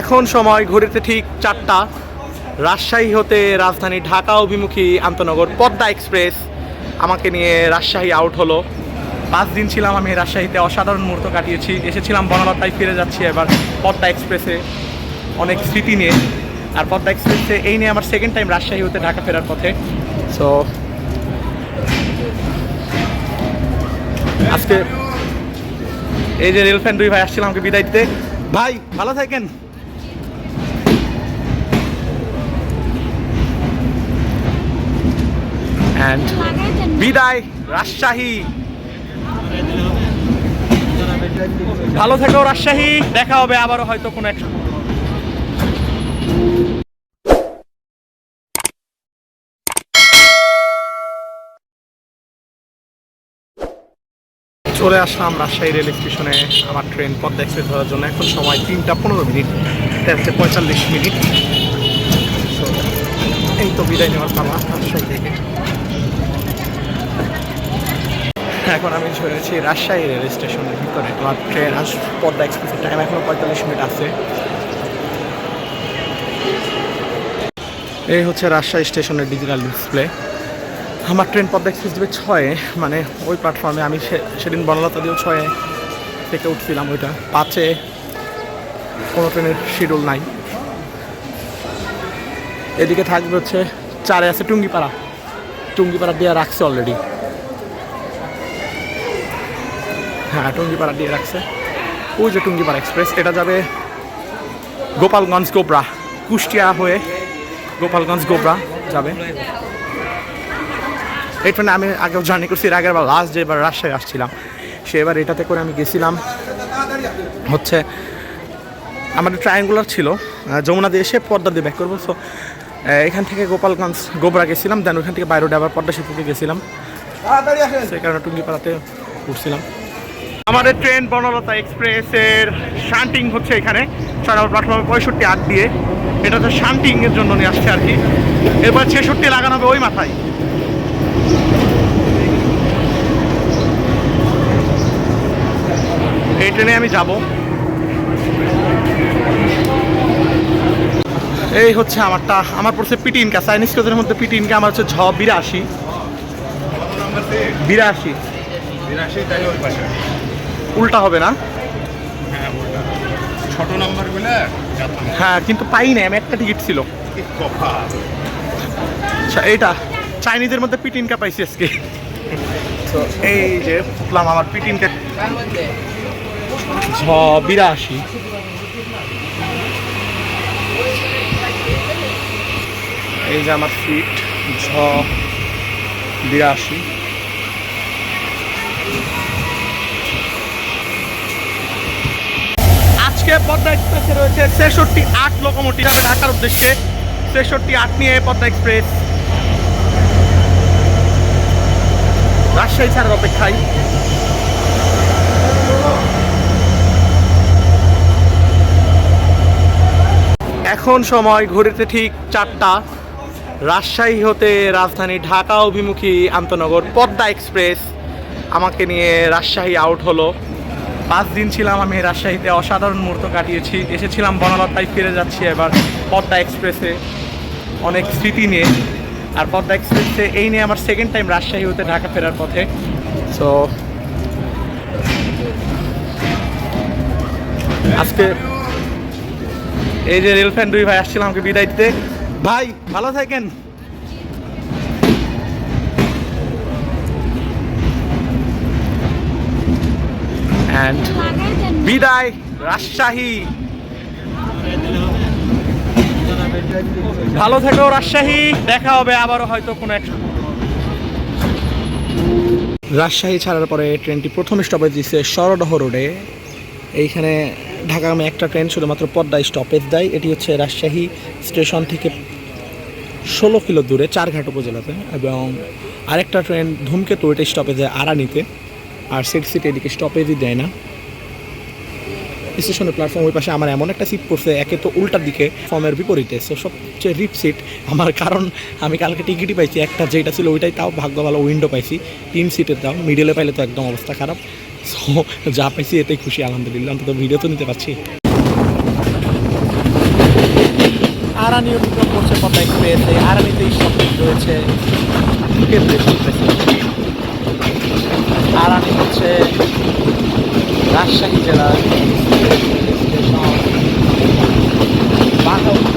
এখন সময় ঘড়িতে ঠিক চারটা। রাজশাহী হতে রাজধানী ঢাকা, অভিমুখী আন্তনগর, পদ্মা এক্সপ্রেস আমাকে নিয়ে রাজশাহী আউট হলো। পাঁচ দিন ছিলাম আমি রাজশাহীতে, অসাধারণ মুহূর্ত কাটিয়েছি। এসেছিলাম বনলতায়, ফিরে যাচ্ছি এবার পদ্মা এক্সপ্রেসে অনেক স্মৃতি নিয়ে। আর পদ্মা এক্সপ্রেসে এই নিয়ে আমার সেকেন্ড টাইম রাজশাহী হতে ঢাকা ফেরার পথে। সো আজকে এই যে রেল ফ্যান দুই ভাই আসছিলাম আমাকে বিদায় দিতে। ভাই, ভালো থাকেন। অ্যান্ড বিদায়, রাজশাহী। ভালো থেকো রাজশাহী, দেখা হবে আবারও হয়তো কোনো এক চলে আসলাম রাজশাহী রেল স্টেশনে, আমার ট্রেন পদ্মা এক্সপ্রেস ধরার জন্য। এখন সময় তিনটা পনেরো মিনিট, তেরোতে পঁয়তাল্লিশ মিনিট। এই তো বিদায় নেওয়ার পালা রাজশাহী থেকে। এখন আমি চলেছি রাজশাহী রেল স্টেশনের ভিতরে। আমার ট্রেন আস পদ্মা এক্সপ্রেসের টাইম এখনও পঁয়তাল্লিশ মিনিট আছে। এই হচ্ছে রাজশাহী স্টেশনের ডিজিটাল ডিসপ্লে আমার ট্রেন পদ্মা এক্সপ্রেস দেবে ছয়ে মানে ওই প্ল্যাটফর্মে আমি সেদিন বনলতা দিয়েও ছয়ে থেকে উঠছিলাম ওইটা। পাঁচে কোনো ট্রেনের শিডিউল নাই। এদিকে থাকবে হচ্ছে চারে আছে টুঙ্গিপাড়া। টুঙ্গিপাড়া দিয়ে রাখছে অলরেডি হ্যাঁ টুঙ্গিপাড়া দিয়ে রাখছে। ওই যে টুঙ্গিপাড়া এক্সপ্রেস, এটা যাবে গোপালগঞ্জ গোবরা, কুষ্টিয়া হয়ে গোপালগঞ্জ গোবরা যাবে। এই ট্রেনে আমি আগেও জার্নি করছি, এর আগের বার লাস্ট যে এবার রাজশাহী আসছিলাম, সে এবার এটাতে করে আমি গেছিলাম। হচ্ছে, আমাদের ট্রায়াঙ্গুলার ছিল যমুনা দিয়ে এসে পদ্মা দিয়ে ব্যাক করব সো এখান থেকে গোপালগঞ্জ গোবরা গেছিলাম দেন ওখান থেকে বাইরে আবার পদ্মা সেতুতে গেছিলাম। সেই কারণে টুঙ্গিপাড়াতে উঠছিলাম। আমাদের ট্রেন বনলতা এক্সপ্রেসের শান্টিং হচ্ছে এখানে। নম্বর প্ল্যাটফর্মে পঁয়ষট্টি আট দিয়ে। এটা তো শান্টিং এর জন্য নিয়ে আসছে আর কি। এরপর ছেষট্টি লাগানো হবে ওই মাথায়। এই ট্রেনে আমি যাব। এই হচ্ছে আমারটা। আমার পড়ছে পিটিনকা। চাইনিজ কোচের মধ্যে পিটিনকা, আমার হচ্ছে ঝ, বিরাশি। বিরাশি। উল্টা হবে না? ছোট নাম্বারগুলো হ্যাঁ কিন্তু পাই না আমি একটা টিকিট ছিল। আচ্ছা এইটা চাইনিজের মধ্যে পিটিনকা পাইছি আজকে। তো এই যে উঠলাম আমার পিটিনকা ঝ বিরাশি। এই যে আমার সিট ঝ বিরাশি। পদ্মা এক্সপ্রেসে রয়েছে ছেষট্টি আট লোকোমোটিভ যাবে ঢাকার উদ্দেশ্যে। ছেষট্টি আট নিয়ে পদ্মা এক্সপ্রেস। রাজশাহী ছাড়ার অপেক্ষায়। এখন সময় ঘড়িতে ঠিক চারটা। রাজশাহী হতে রাজধানী ঢাকা অভিমুখী আন্তনগর পদ্মা এক্সপ্রেস। আমাকে নিয়ে রাজশাহী আউট হলো। পাঁচ দিন ছিলাম আমি রাজশাহীতে, অসাধারণ মুহূর্ত কাটিয়েছি। এসেছিলাম বনলতায়, ফিরে যাচ্ছি এবার পদ্মা এক্সপ্রেসে। অনেক স্মৃতি নিয়ে। আর পদ্মা এক্সপ্রেসে এই নিয়ে আমার সেকেন্ড টাইম রাজশাহী হতে ঢাকা ফেরার পথে। সো আজকে এই যে রেল ফ্যান দুই ভাই, আসছিলাম আমাকে বিদায় দিতে। ভাই, ভালো থাকেন। অ্যান্ড বিদায়, রাজশাহী। ভালো থেকো রাজশাহী, দেখা হবে আবারও হয়তো কোনো এক রাজশাহী ছাড়ার পরে ট্রেনটি প্রথম স্টপেজ দিচ্ছে সরডহ রোডে। এইখানে ঢাকাগামী একটা ট্রেন শুধুমাত্র পদ্মা স্টপেজ দেয়। এটি হচ্ছে রাজশাহী স্টেশন থেকে ষোলো কিলো দূরে, চারঘাট উপজেলাতে। এবং আরেকটা ট্রেন ধূমকেতু এটা স্টপেজে আরানিতে আর সিট সিট এদিকে স্টপেজই দেয় না। স্টেশনের প্ল্যাটফর্ম ওই পাশে আমার এমন একটা সিট পড়ছে একে তো উল্টার দিকে ফর্মের বিপরীতে। সো সবচেয়ে রিপ সিট আমার কারণ আমি কালকে টিকিটই পাইছি একটা যেটা ছিল ওইটাই তাও ভাগ্য ভালো উইন্ডো পাইছি। তিন সিটের দাও মিডিলে পাইলে তো একদম অবস্থা খারাপ। সো যা পাইছি এতেই খুশি আলহামদুলিল্লাহ। অন্তত ভিডিও তো নিতে পারছি। আরানি অতিক্রম করছে পদ্মা এক্সপ্রেস। এই আরানিতে স্টপেজ রয়েছে আরানি হচ্ছে রাজশাহী জেলার স্টেশন বাঘা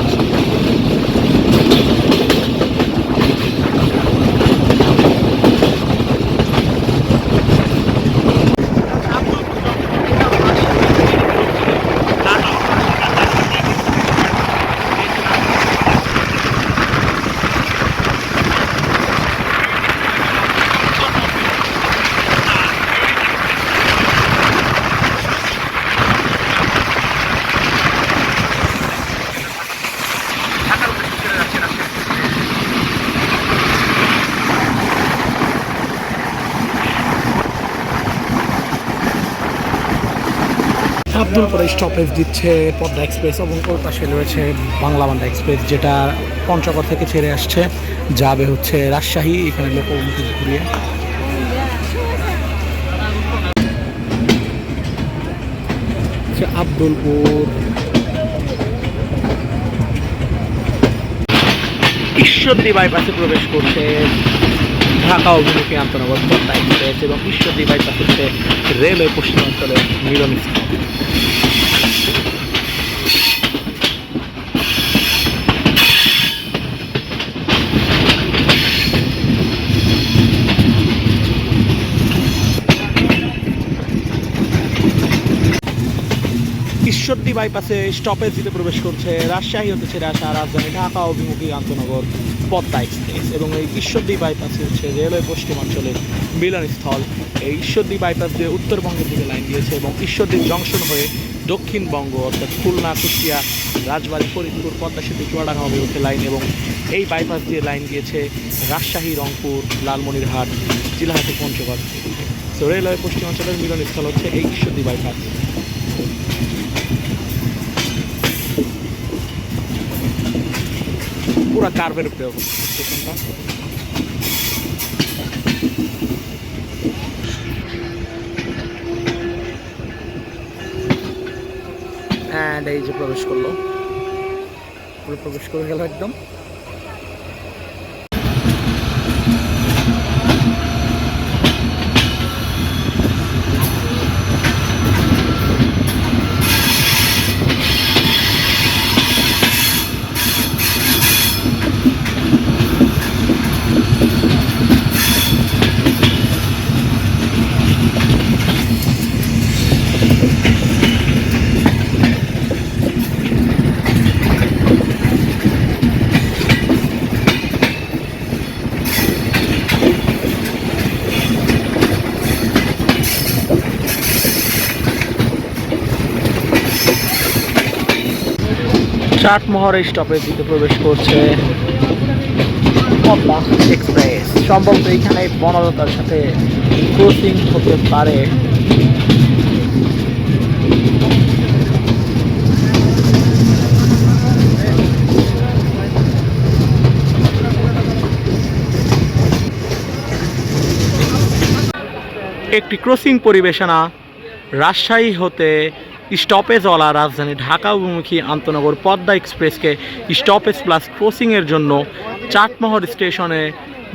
আব্দুলপুরে স্টপেজ দিচ্ছে পদ্মা এক্সপ্রেস এবং ওর পাশে রয়েছে বাংলা বান্ধা এক্সপ্রেস, যেটা পঞ্চগড় থেকে ছেড়ে আসছে। যাবে হচ্ছে রাজশাহী, এখানে লোকমুখী ঘুরিয়ে। হচ্ছে আব্দুলপুর। ঈশ্বরদী বাইপাসে প্রবেশ করছে। ঢাকা অভিমুখী আন্তনগর পদ্মা এক্সপ্রেস এবং ঈশ্বরদী বাইপাস হচ্ছে রেলওয়ে পশ্চিমাঞ্চলের মিলনস্থল ঈশ্বরদী বাইপাসে স্টপেজ দিতে প্রবেশ করছে রাজশাহী হতে ছেড়ে আসা রাজধানী ঢাকা অভিমুখী আন্তনগর পদ্মা এক্সপ্রেস এবং এই ঈশ্বরদী বাইপাস হচ্ছে রেলওয়ে পশ্চিমাঞ্চলের মিলনস্থল। এই ঈশ্বরদী বাইপাস দিয়ে উত্তরবঙ্গের দিকে লাইন দিয়েছে এবং ঈশ্বরদী জংশন হয়ে দক্ষিণবঙ্গ, অর্থাৎ খুলনা, কুষ্টিয়া, রাজবাড়ী, ফরিদপুর, পদ্মা সেতু, চুয়াডাঙ্গা অভিমুখে লাইন এবং এই বাইপাস দিয়ে লাইন গিয়েছে রাজশাহী, রংপুর, লালমনিরহাট চিলাহাটি পঞ্চগড়। তো রেলওয়ে পশ্চিমাঞ্চলের মিলনস্থল হচ্ছে এই ঈশ্বরদী বাইপাস পুরো কার্ভের উপরে স্টেশনটা এই যে প্রবেশ করল। পুরো প্রবেশ করে গেল একদম। চাটমোহর স্টপেজ দিতে প্রবেশ করছে এক্সপ্রেস। সম্ভবত এইখানে বনলতার সাথে ক্রসিং হতে পারে। একটি ক্রসিং পরিবেশনা রাজশাহী হতে স্টপেজওয়ালা রাজধানী ঢাকা অভিমুখী আন্তনগর পদ্মা এক্সপ্রেসকে স্টপেজ প্লাস ক্রসিংয়ের জন্য চাটমোহর স্টেশনে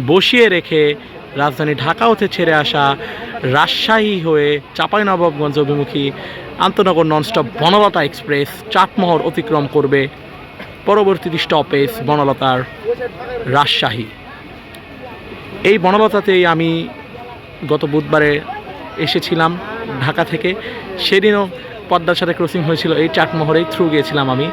বসিয়ে রেখে রাজধানী ঢাকা হতে ছেড়ে আসা রাজশাহী হয়ে চাঁপাইনবাবগঞ্জ অভিমুখী আন্তনগর ননস্টপ বনলতা এক্সপ্রেস চাটমোহর অতিক্রম করবে পরবর্তী স্টপেজ বনলতার রাজশাহী। এই বনলতাতেই আমি গত বুধবারে এসেছিলাম ঢাকা থেকে। সেদিনও পদ্মার সাথে ক্রসিং হয়েছিল এই চাটমোহরেই থ্রু গিয়েছিলাম আমি।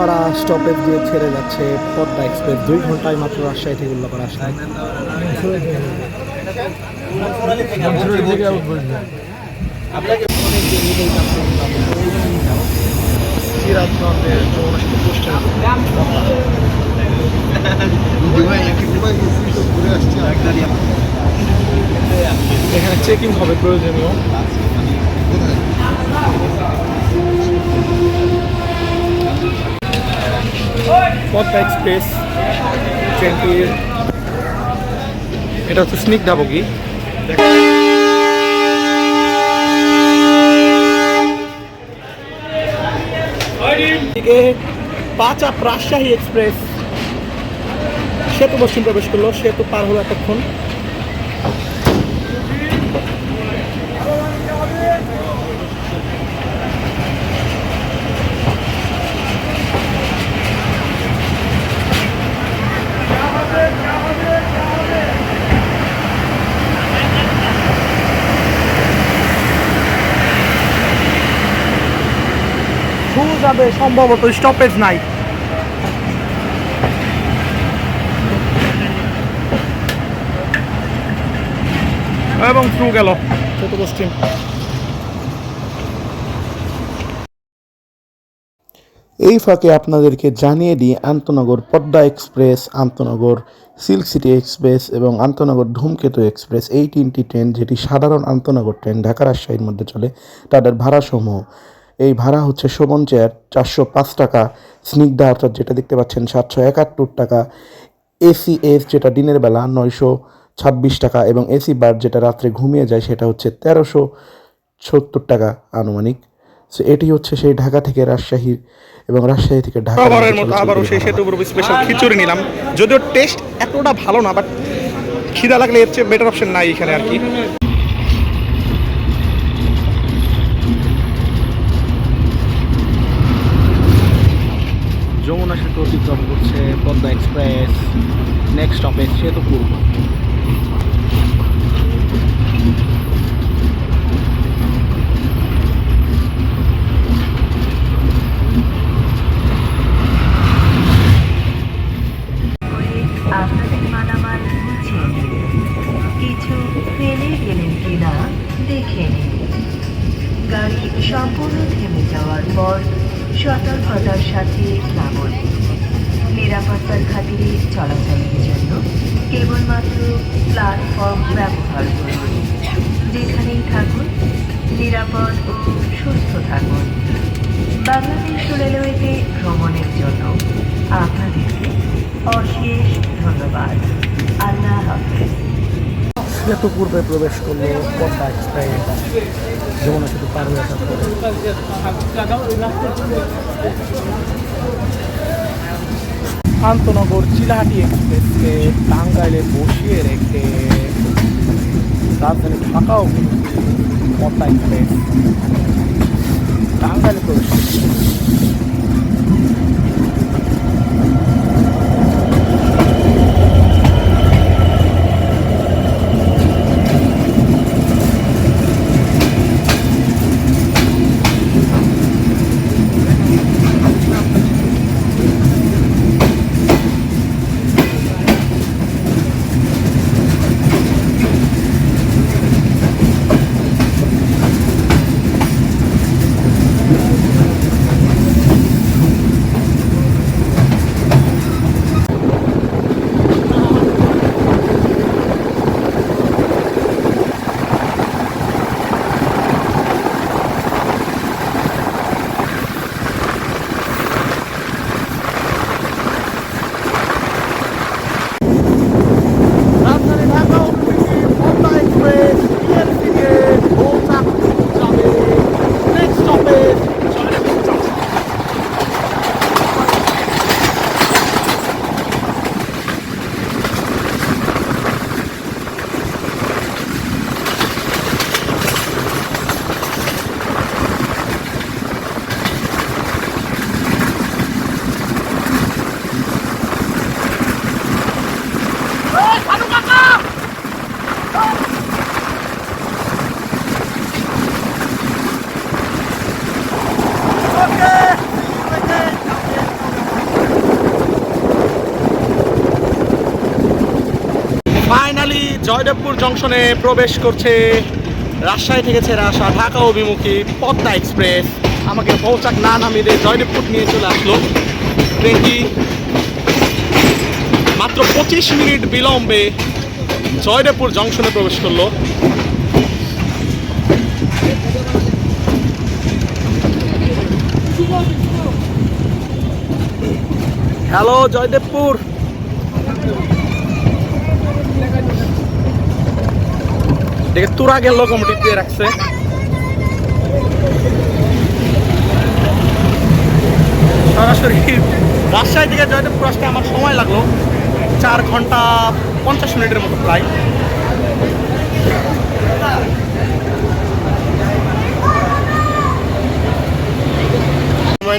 উল্লাপাড়া স্টপেজ দিয়ে ছেড়ে যাচ্ছে পদ্মা এক্সপ্রেস। দুই ঘন্টায় মাত্র রাজশাহী থেকে উল্লাপাড়া আসলাম এখানে চেকিং হবে, প্রয়োজনীয়। পদ্মা এক্সপ্রেস ট্রেনটির এটা হচ্ছে স্নিগ্ধা বগি দিকে পাঁচা রাজশাহী এক্সপ্রেস, সেতু পশ্চিম প্রবেশ করল, সেতু পার হলো এতক্ষণ। শু যাবে সম্ভবত স্টপেজ নাই। এবং থ্রু গেল। পশ্চিম এই ফাঁকে আপনাদেরকে জানিয়ে দিই আন্তনগর পদ্মা এক্সপ্রেস আন্তনগর সিল্ক সিটি এক্সপ্রেস এবং আন্তনগর ধূমকেতু এক্সপ্রেস এই তিনটি ট্রেন যেটি সাধারণ আন্তনগর ট্রেন ঢাকা রাজশাহীর মধ্যে চলে তাদের ভাড়াসমূহ। এই ভাড়া হচ্ছে শোভন চেয়ার চারশো পাঁচ টাকা। স্নিগ্ধা অর্থাৎ যেটা দেখতে পাচ্ছেন সাতশো একাত্তর টাকা। এসি এস যেটা দিনের বেলা নয়শো ছাব্বিশ টাকা এবং এসি বার যেটা রাত্রে ঘুমিয়ে যায় সেটা হচ্ছে তেরোশো সত্তর টাকা আনুমানিক। সো এটি হচ্ছে সেই ঢাকা থেকে রাজশাহী এবং রাজশাহী থেকে ঢাকা আবারও সেই সেতু স্পেশাল খিচুড়ি নিলাম। যদিও টেস্ট এতটা ভালো না বাট খিদা লাগলে এর চেয়ে বেটার অপশন নাই এখানে আর কি। যমুনা সেতু অতিক্রম করছে পদ্মা এক্সপ্রেস নেক্সট স্টপেজ সেতু পূর্ব। সেতু পূর্বে প্রবেশ করল পদ্মা এক্সপ্রেস যমুনা সেতু পার। হয়ে শান্তনগর চিলাহাটি এক্সপ্রেসকে টাঙ্গাইলে বসিয়ে রেখে রাজধানী ঢাকাও পদ্মা এক্সপ্রেস। টাঙ্গাইলে প্রবেশ জয়দেবপুর জংশনে প্রবেশ করছে। রাজশাহী থেকে ছেড়ে আসা ঢাকা অভিমুখী পদ্মা এক্সপ্রেস। আমাকে পৌঁছাক না নামিয়ে জয়দেবপুর নিয়ে চলে আসলো। ট্রেনটি মাত্র পঁচিশ মিনিট বিলম্বে জয়দেবপুর জংশনে প্রবেশ করল। হ্যালো জয়দেবপুর। দেখে তুরাগের লোকোমোটিভ দিয়ে রাখছে। সরাসরি রাজশাহী থেকে জয়দেবপুর আসতে আমার সময় লাগল। চার ঘণ্টা পঞ্চাশ মিনিটের মতো প্রায়।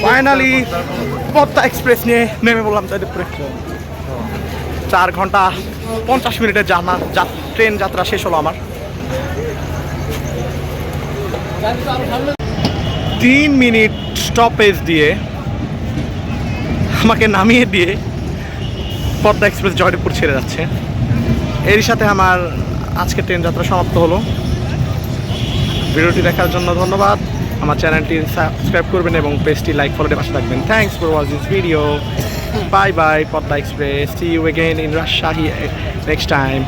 ফাইনালি পদ্মা এক্সপ্রেস নিয়ে নেমে বললাম জয়দেবপুরে চার ঘণ্টা পঞ্চাশ মিনিটের জানা ট্রেন যাত্রা শেষ হলো আমার। তিন মিনিট স্টপেজ দিয়ে আমাকে নামিয়ে দিয়ে পদ্মা এক্সপ্রেস জয়দেবপুর ছেড়ে যাচ্ছে। এরই সাথে আমার আজকে ট্রেন যাত্রা সমাপ্ত হলো। ভিডিওটি দেখার জন্য ধন্যবাদ। আমার চ্যানেলটি সাবস্ক্রাইব করবেন এবং পেজটি লাইক ফলো দিয়ে পাশে থাকবেন। Thanks for watch this video bye bye Padma express. See you again in Rajshahi next time